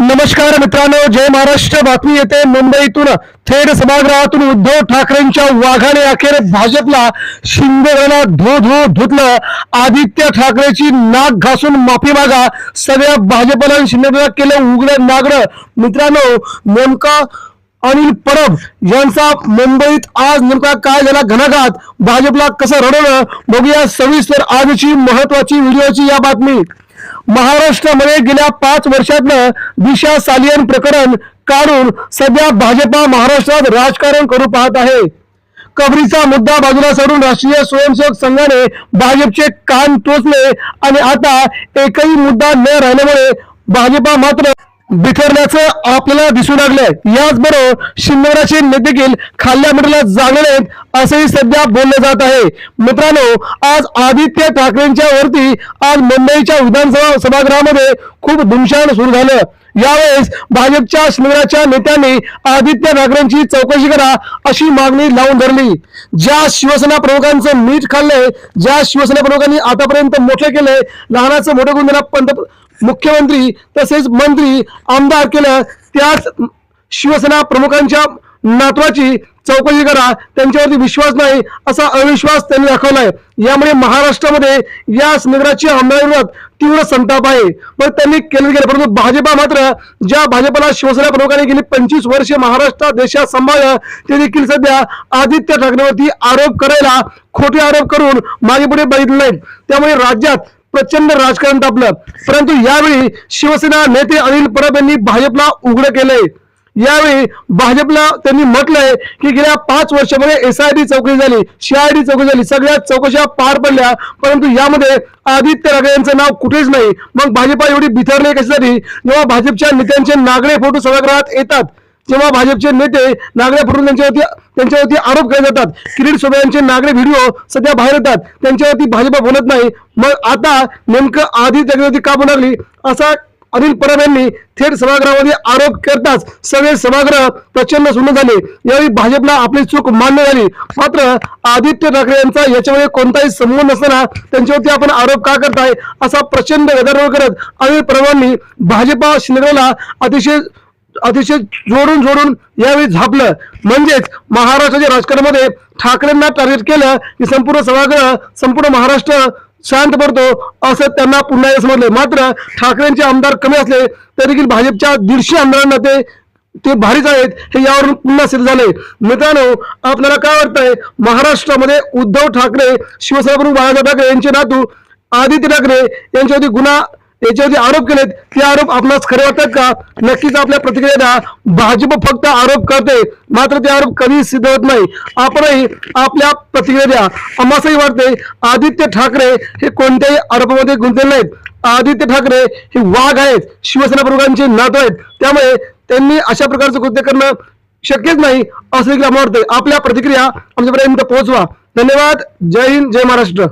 नमस्कार मित्रांनो जय महाराष्ट्र. बातमी येते मुंबईतून. थेट सभागृहातून उद्धव ठाकरेंच्या वाघाने अखेर भाजपला शिंदेला धो धो धुतलं. आदित्य ठाकरेची नाक घासून माफी मागा. सगळ्या भाजपला शिंदेला केलं उघडं नागडं. मित्रांनो नेमका अनिल परब यांचा मुंबईत आज नेमका काय झाला घनाघात भाजपला कसं रडवलं? बघूया सविस्तर आजची महत्वाची व्हिडिओची या बातमी. महाराष्ट्रामध्ये गेल्या पाच वर्षातनं दिशा सालियन प्रकरण काढून सध्या भाजपा महाराष्ट्रात राजकारण करू पाहत आहे. कबरीचा मुद्दा बाजूला सरून राष्ट्रीय स्वयंसेवक संघाने भाजपचे कान टोचले आणि आता एकही मुद्दा न राहिल्यामुळे भाजपा मात्र बिथरल्याचं आपल्याला दिसू लागलंय. याचबरोबर शिंदेचे नेते देखील खाल्ल्या मिठाला जागले असंही सध्या बोललं जात आहे. मित्रांनो आज आदित्य ठाकरेंच्या वरती आज मुंबईच्या विधानसभा सभागृहामध्ये खूप धुमशान सुरू झालं. यावेळेस भाजपच्या शिंदेच्या नेत्यांनी आदित्य ठाकरेंची चौकशी करा अशी मागणी लावून धरली. ज्या शिवसेना प्रमुखांचं मीठ खाल्लंय ज्या शिवसेना प्रमुखांनी आतापर्यंत मोठे केले लहानाचं मोठे करून त्यांना मुख्यमंत्री तसेच मंत्री आमदार केलं त्याच शिवसेना प्रमुखांच्या नातवाची चौकशी करा त्यांच्यावरती विश्वास नाही असा अविश्वास त्यांनी दाखवलाय. यामुळे महाराष्ट्रामध्ये या नगराची आमदारांवर तीव्र संताप आहे. पण त्यांनी केलं गेलं परंतु भाजपा मात्र ज्या भाजपला शिवसेना प्रमुखांनी गेली पंचवीस वर्षे महाराष्ट्र देशात सांभाळलं ते देखील सध्या आदित्य ठाकरेवरती आरोप करायला खोटे आरोप करून मागे पुढे बघितले नाहीत. त्यामुळे राज्यात प्रचंड राजकारण तापलं. परंतु यावेळी शिवसेना नेते अनिल परब यांनी भाजपला उघड केलंय. यावेळी भाजपला त्यांनी म्हटलंय की गेल्या पाच वर्षामध्ये डी चौकशी झाली सीआयडी चौकशी झाली सगळ्या चौकशा पार पडल्या. परंतु यामध्ये आदित्य ठाकरे यांचं नाव कुठेच नाही. मग भाजपा एवढी बिथरली कशासाठी? जेव्हा भाजपच्या नेत्यांचे नागडे फोटो सभागृहात येतात जेव्हा भाजपचे नेते नागरे फुटून त्यांच्यावरती त्यांच्यावरती आरोप केले जातात किरीट सोबे यांचे नागरे व्हिडिओ सध्या बाहेर येतात त्यांच्यावरती भाजपा बोलत नाही. मग आता नेमकं आधी त्यांच्यावरती का बनवली असा अनिल परब यांनी थेट सभागृहामध्ये आरोप करताच सगळे सभागृह प्रचंड सुन्न झाले. यावेळी भाजपला आपली चूक मान्य झाली. मात्र आदित्य ठाकरे यांचा याच्यामध्ये कोणताही संबंध नसताना त्यांच्यावरती आपण आरोप का करताय असा प्रचंड गदारोळ करत अनिल परबांनी भाजपा शिंदेला अतिशय अतिशय जोडून जोडून यावेळी झापलं. म्हणजेच महाराष्ट्राच्या राजकारणामध्ये ठाकरेंना टार्गेट केलं की संपूर्ण सभागृह संपूर्ण महाराष्ट्र शांत पडतो असं त्यांना पुन्हा समजलं समजले. मात्र ठाकरेंचे आमदार कमी असले तरी देखील भाजपच्या दीडशे आमदारांना ते ते भारीच आहेत हे यावरून पुन्हा सिद्ध झाले मित्रांनो आपल्याला काय वाटतंय? महाराष्ट्रामध्ये उद्धव ठाकरे शिवसेना प्रमुख बाळासाहेब ठाकरे यांचे नातू आदित्य ठाकरे यांच्यावरती गुन्हा याच्यावरती आरोप केलेत ते आरोप आपणास खरे वाटतात का? नक्कीच आपल्या प्रतिक्रिया द्या. भाजप फक्त आरोप करते मात्र ते आरोप कधी सिद्ध होत नाही. आपणही आपल्या प्रतिक्रिया द्या. आम्हासही वाटते आदित्य ठाकरे हे कोणत्याही आरोपामध्ये गुंतलेले नाहीत. आदित्य ठाकरे हे वाघ आहेत शिवसेना प्रमुखांचे नातू आहेत. त्यामुळे त्यांनी अशा प्रकारचं कृत्य करणं शक्यच नाही असं देखील आम्हाला वाटतंय. आपल्या प्रतिक्रिया आमच्यापर्यंत पोहोचवा. धन्यवाद. जय हिंद जय महाराष्ट्र.